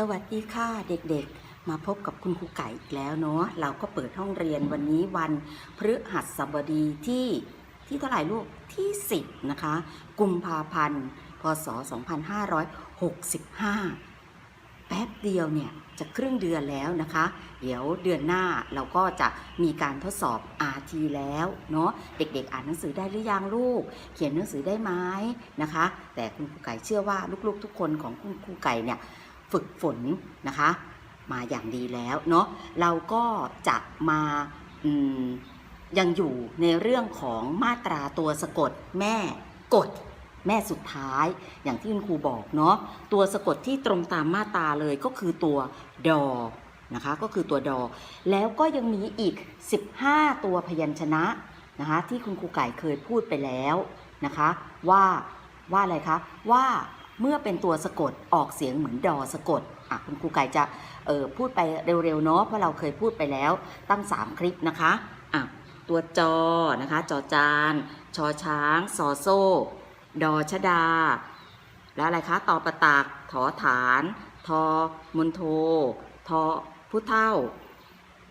สวัสดีค่ะเด็กๆ มาพบกับคุณครูไก่อีกแล้วเนาะเราก็เปิดห้องเรียนวันนี้วันพฤหัสบดีที่ที่เท่าไหร่ลูกที่ 10 นะคะ กุมภาพันธ์ พศ 2565 แป๊บเดียวเนี่ย จะครึ่งเดือนแล้วนะคะ เดี๋ยวเดือนหน้าเราก็จะมีการทดสอบ RT แล้วเนาะเด็กๆ อ่านหนังสือได้หรือยังลูก เขียนหนังสือได้ไหมนะคะ แต่คุณครูไก่เชื่อว่าลูกๆ ทุกคนของคุณครูไก่เนี่ย ฝึกฝนนะคะ มาอย่างดีแล้วเนาะเราก็จะมาอมยังอยู่ในเรื่องของมาตราตัวสะกดแม่กดแม่สุดท้ายอย่างที่คุณครูบอกเนาะตัวสะกดที่ตรงตามมาตราเลยก็คือตัวดอนะคะก็คือตัวดอ แล้วก็ยังมีอีก 15 ตัวพยัญชนะนะคะที่คุณครูไก่เคยพูดไปแล้วนะคะว่าว่าอะไรคะว่า เมื่อเป็นตัวสะกดออกเสียงเหมือนดอสะกดอะคุณครูไก่จะเออพูดไปเร็วๆเนาะเพราะเราเคยพูดไปแล้วตั้ง 3 คลิปนะคะอะตัวจอนะคะจอจานชอช้างซอโซ่ ดอชดา แล้วอะไรคะตอประตักถอฐาน ทอมุนโท ทอผู้เท่า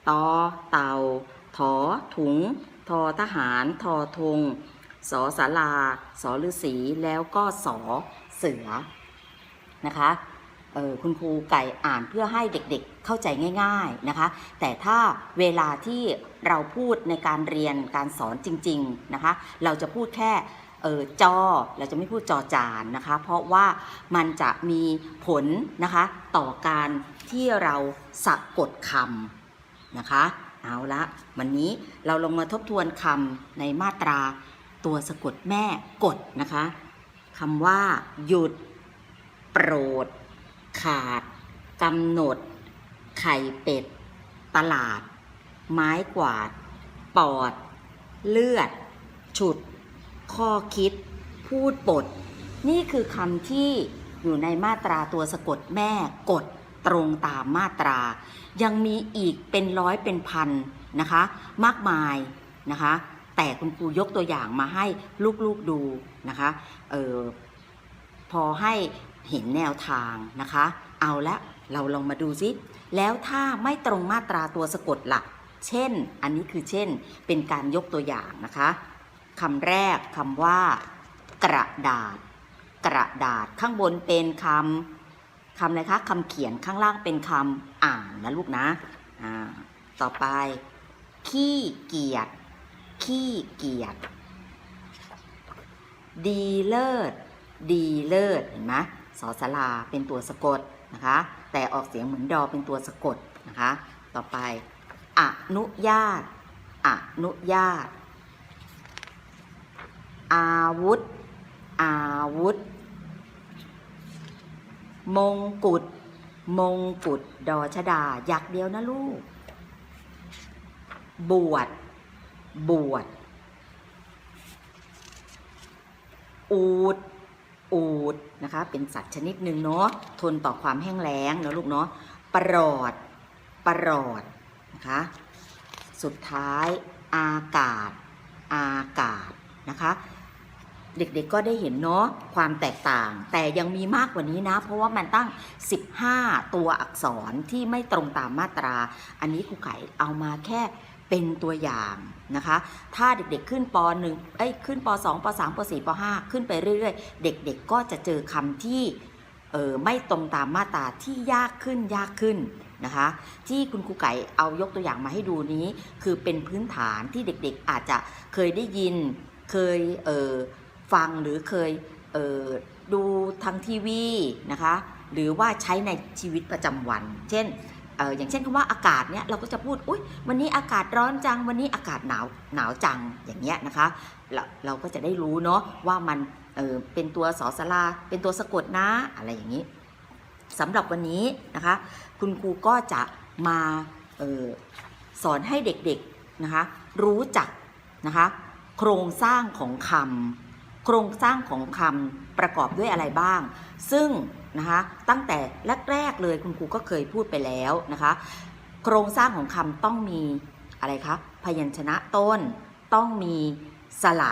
ตอเต่าถอถุง ทอทหาร ทอธงสอสาราสอฤาษีแล้วก็สอ เสือนะคะออคุณครูไก่อ่านเพื่อให้เด็กๆเข้าใจง่าย ๆนะคะ แต่ถ้าเวลาที่เราพูดในการเรียนการสอนจริง ๆนะคะ เราจะพูดแค่เออจอเราจะไม่พูดจอจานนะคะ เพราะว่ามันจะมีผลนะคะต่อการที่เราสะกดคำนะคะ เอาละวันนี้เราลงมาทบทวนคำในมาตราตัวสะกดแม่กดนะคะ คำว่า หยุด โปรด ขาดกำหนด ไข่เป็ด ตลาด ไม้กวาด ปอด เลือด ฉุด ข้อคิด พูดปด นี่คือคำที่อยู่ในมาตราตัวสะกดแม่กดตรงตามมาตรา ยังมีอีกเป็นร้อยเป็นพันนะคะ มากมายนะคะ แต่คุณครูยกตัวอย่างมาให้ลูกๆดูนะคะออพอให้เห็นแนวทางนะคะ เอาละเราลองมาดูซิแล้วถ้าไม่ตรงมาตราตัวสะกดล่ะ เช่น อันนี้คือเช่น เป็นการยกตัวอย่างนะคะคำแรกคำว่า กระดาษ กระดาษข้างบนเป็นคำคำอะไรคะคำเขียนข้างล่างเป็นคำอ่านนะลูกนะ อ่า ต่อไป ขี้เกียจ ขี้เกียจดีเลิศ ดีเลิศ เห็นไหมสอสลาเป็นตัวสะกดนะคะ แต่ออกเสียงเหมือนดอเป็นตัวสะกดนะคะ ต่อไป อนุญาต อนุญาต อาวุธ อาวุธ มงกุฎ มงกุฎ ดอชดายักเดียวนะลูก บวช บวชอูดอูดนะคะ เป็นสัตว์ชนิดหนึ่งเนาะทนต่อความแห้งแล้งนะลูกเนาะปรอดปรอดนะคะ สุดท้ายอากาศ อากาศนะคะ เด็กๆก็ได้เห็นเนาะความแตกต่าง แต่ยังมีมากกว่านี้นะ เพราะว่ามันตั้ง 15 ตัวอักษรที่ไม่ตรงตามมาตรา อันนี้ครูไก่เอามาแค่ เป็นตัวอย่างนะคะ ถ้าเด็กๆขึ้นป .1 เอ้ยขึ้นป .2 ป .3 ป .4 ป .5 ขึ้นไปเรื่อยๆ เด็กๆก็จะเจอคำที่เออไม่ตรงตามมาตราที่ยากขึ้นยากขึ้นนะคะ ที่คุณครูไก่เอายกตัวอย่างมาให้ดูนี้ คือเป็นพื้นฐานที่เด็กๆอาจจะเคยได้ยิน เคยเออฟังหรือเคยเออดูทางทีวีนะคะ หรือว่าใช้ในชีวิตประจำวัน เช่น อออย่างเช่นคำว่าอากาศเนี่ยเราก็จะพูดอุ้ยวันนี้อากาศร้อนจัง วันนี้อากาศหนาวหนาวจังอย่างเงี้ยนะคะเราเราก็จะได้รู้เนาะว่ามันเออเป็นตัวสอสลาเป็นตัวสะกดนะอะไรอย่างนี้สำหรับวันนี้นะคะ คุณครูก็จะมาออสอนให้เด็กๆนะคะรู้จักนะคะโครงสร้างของคำโครงสร้างของคำประกอบด้วยอะไรบ้าง ซึ่ง นะคะตั้งแต่แรกๆเลยคุณครูก็เคยพูดไปแล้วนะคะ โครงสร้างของคำต้องมีอะไรคะพยัญชนะต้นต้องมีสระ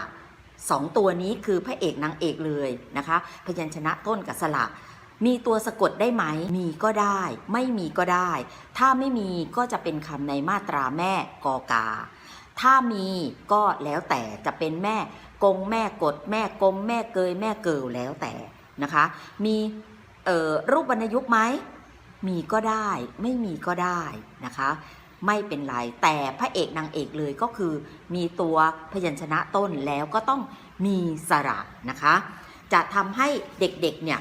สองตัวนี้คือพระเอกนางเอกเลยนะคะ พยัญชนะต้นกับสระมีตัวสะกดได้ไหม มีก็ได้ ไม่มีก็ได้ ถ้าไม่มีก็จะเป็นคำในมาตราแม่กอกา ถ้ามีก็แล้วแต่จะเป็นแม่กงแม่กดแม่กลมแม่เกยแม่เกิลแล้วแต่นะคะ มี รูปวรรณยุกต์ไหมมีก็ได้ไม่มีก็ได้นะคะ ไม่เป็นไร แต่พระเอกนางเอกเลยก็คือ มีตัวพยัญชนะต้นแล้วก็ต้องมีสระนะคะ จะทำให้เด็กๆเนี่ย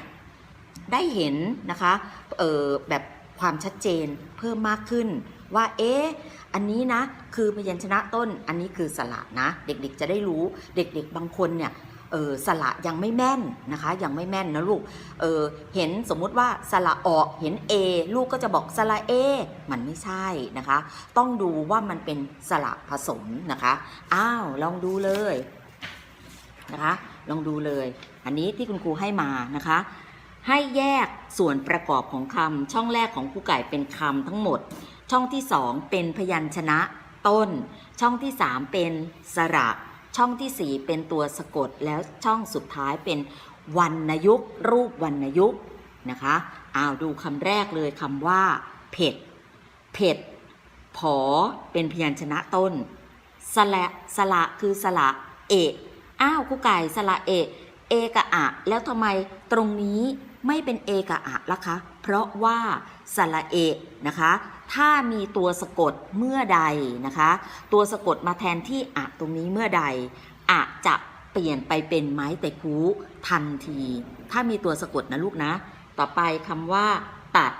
ได้เห็นนะคะเออแบบความชัดเจนเพิ่มมากขึ้นว่าเอ๊ะอันนี้นะคือพยัญชนะต้นอันนี้คือสระนะ เด็กๆจะได้รู้เด็กๆบางคนเนี่ย เออสระยังไม่แม่นนะคะ ยังไม่แม่นนะลูกเออเห็นสมมุติว่าสระออกเห็น A ลูกก็จะบอกสระ A มันไม่ใช่นะคะ ต้องดูว่ามันเป็นสระผสมนะคะอ้าวลองดูเลยนะคะ ลองดูเลย อันนี้ที่คุณครูให้มานะคะ ให้แยกส่วนประกอบของคำช่องแรกของครูไก่เป็นคำทั้งหมด ช่องที่สองเป็นพยัญชนะต้น ช่องที่สามเป็นสระ ช่องที่สี่เป็นตัวสะกดแล้วช่องสุดท้ายเป็นวรรณยุกต์รูปวรรณยุกต์นะคะอ้าวดูคำแรกเลยคำว่า เผ็ด เผ็ด ผอ เป็นพยัญชนะต้น สละสละคือสละเอะอ้าวกูไก่สละเอะเอกะอะ แล้วทำไมตรงนี้ ไม่เป็นเอกะอะละคะ เพราะว่าสละเอะนะคะ ถ้ามีตัวสะกดเมื่อใดนะคะ ตัวสะกดมาแทนที่อะตรงนี้เมื่อใดอะจะเปลี่ยนไปเป็นไม้แต่คูทันที ถ้ามีตัวสะกดนะลูกนะ ต่อไปคำว่าตัด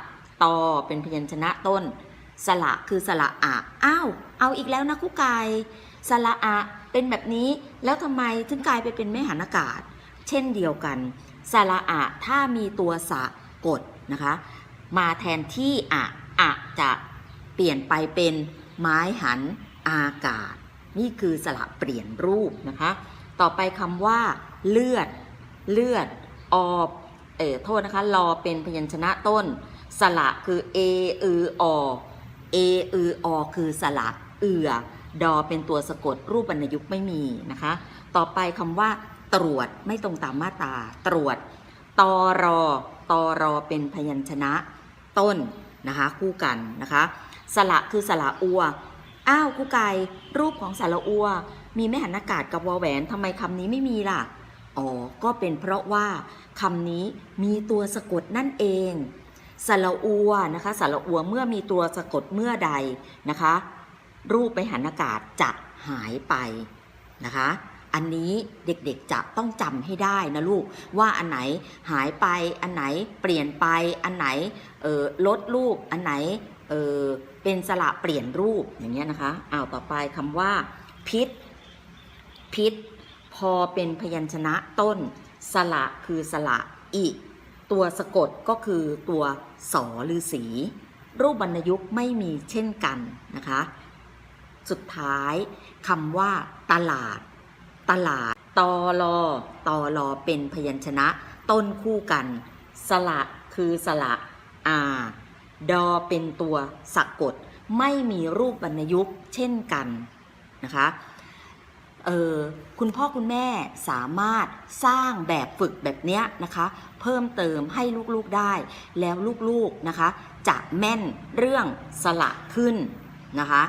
ตอเป็นพยัญชนะต้น สระคือสระอะอ้าวเอาอีกแล้วนะคุกไก่สระอะเป็นแบบนี้แล้วทำไมถึงกลายไปเป็นไม่หันอากาศ เช่นเดียวกัน สระอะถ้ามีตัวสะกดนะคะ มาแทนที่อะอะจะเปลี่ยนไปเป็นไม้หันอากาศ นี่คือสระเปลี่ยนรูปนะคะ ต่อไปคำว่า เลือด เลือดออบเออโทษนะคะรอเป็นพยัญชนะต้น สระคือเออืออเออืออคือสระเอือดอเป็นตัวสะกดรูปวรรณยุกต์ไม่มีนะคะ ต่อไปคำว่า ตรวจไม่ตรงตามมาตราตรวจตอรอตอรอเป็นพยัญชนะต้นนะคะคู่กันนะคะสระคือสระอัวอ้าวคู่ไก่รูปของสระอัว มีแม่หันอากาศกับวอแหวนทำไมคำนี้ไม่มีล่ะอ๋อก็เป็นเพราะว่าคำนี้มีตัวสะกดนั่นเองสระอัวนะคะสระอัวเมื่อมีตัวสะกดเมื่อใดนะคะ รูปไปหันอากาศจะหายไปนะคะ อันนี้เด็กๆจะต้องจำให้ได้นะลูกว่าอันไหนหายไปอันไหนเปลี่ยนไปอันไหนลดรูปอันไหนเเป็นสระเปลี่ยนรูปอย่างเงี้ยนะคะอ้าวต่อไปคำว่า พิษ พิษ พอเป็นพยัญชนะต้น สระคือสระอิตัวสะกดก็คือตัวสอหรือสี รูปวรรณยุกต์ไม่มีเช่นกันนะคะ สุดท้ายคำว่าตลาด ตลาดตอลอตอลอเป็นพยัญชนะ ต้นคู่กัน สระคือสระอาดอเป็นตัวสะกด ไม่มีรูปวรรณยุกต์เช่นกันนะคะเออคุณพ่อคุณแม่สามารถสร้างแบบฝึกแบบเนี้ยนะคะ เพิ่มเติมให้ลูกๆได้ แล้วลูกๆนะคะจะแม่นเรื่องสละขึ้นนะคะ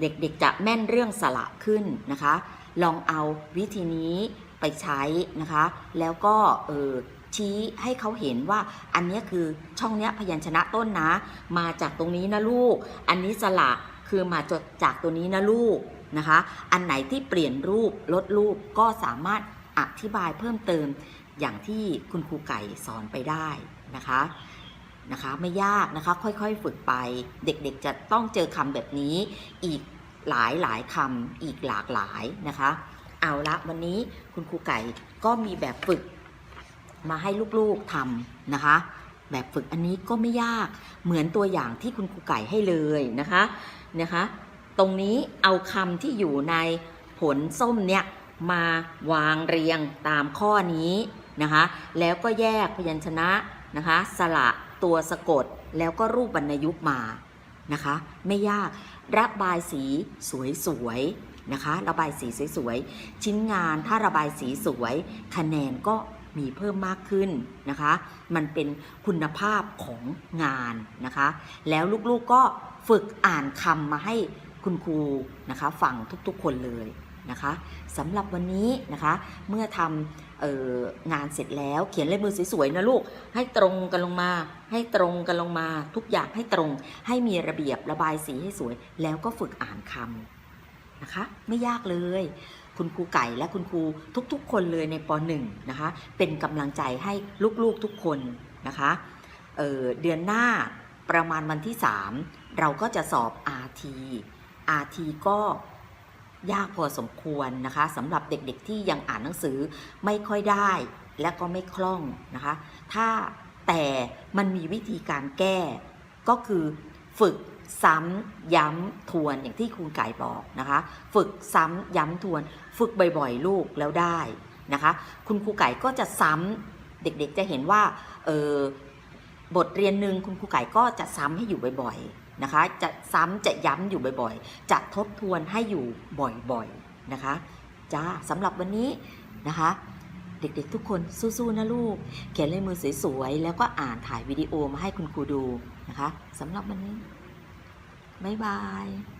เด็กๆจะแม่นเรื่องสละขึ้นนะคะ ลองเอาวิธีนี้ไปใช้นะคะ แล้วก็เออชี้ให้เขาเห็นว่าอันนี้คือช่องเนี้ยพยัญชนะต้นนะ มาจากตรงนี้นะลูก อันนี้สละคือมาจากตัวนี้นะลูกนะคะ อันไหนที่เปลี่ยนรูปลดรูปก็สามารถอธิบายเพิ่มเติมอย่างที่คุณครูไก่สอนไปได้นะคะนะคะ ไม่ยากนะคะค่อยๆฝึกไป เด็กๆจะต้องเจอคำแบบนี้อีก หลายหลายคำอีกหลากหลายนะคะ เอาละวันนี้คุณครูไก่ก็มีแบบฝึกมาให้ลูกๆทำนะคะ แบบฝึกอันนี้ก็ไม่ยากเหมือนตัวอย่างที่คุณครูไก่ให้เลยนะคะนะคะ ตรงนี้เอาคำที่อยู่ในผลส้มเนี่ยมาวางเรียงตามข้อนี้นะคะ แล้วก็แยกพยัญชนะนะคะ สระตัวสะกดแล้วก็รูปวรรณยุกต์มานะคะ ไม่ยาก ระบายสีสวยๆนะคะ ระบายสีสวยๆชิ้นงานถ้าระบายสีสวย คะแนนก็มีเพิ่มมากขึ้นนะคะ มันเป็นคุณภาพของงานนะคะ แล้วลูกๆก็ฝึกอ่านคำมาให้คุณครูนะคะฟังทุกๆคนเลย นะคะสำหรับวันนี้นะคะเมื่อทำอองานเสร็จแล้วเขียนลายมือสวยๆนะลูกให้ตรงกันลงมา ให้ตรงกันลงมา ทุกอย่างให้ตรงให้มีระเบียบระบายสีให้สวย แล้วก็ฝึกอ่านคำนะคะ ไม่ยากเลย คุณครูไก่และคุณครูทุกๆ คนเลยในป .1 นะคะเป็นกำลังใจให้ลูกๆทุกคนนะคะเเดือนหน้าประมาณวันที่ 3 เราก็จะสอบ RT RT ก็ ยากพอสมควรนะคะสำหรับเด็กๆที่ยังอ่านหนังสือไม่ค่อยได้และก็ไม่คล่องนะคะ ถ้าแต่มันมีวิธีการแก้ก็คือฝึกซ้ำย้ำทวนอย่างที่ครูไก่บอกนะคะ ฝึกซ้ำย้ำทวน ฝึกบ่อยๆ ลูกแล้วได้นะคะ คุณครูไก่ก็จะซ้ำเด็กๆจะเห็นว่าเออบทเรียนหนึ่งคุณครูไก่ก็จะซ้ำให้อยู่บ่อยๆ นะคะ จะซ้ำจะย้ำอยู่บ่อยๆ จะทบทวนให้อยู่บ่อยๆนะคะจ้าสำหรับวันนี้นะคะ เด็กๆทุกคนสู้ๆนะลูก เขียนลายมือสวยๆแล้วก็อ่านถ่ายวิดีโอมาให้คุณครูดูนะคะสำหรับวันนี้ บ๊ายบาย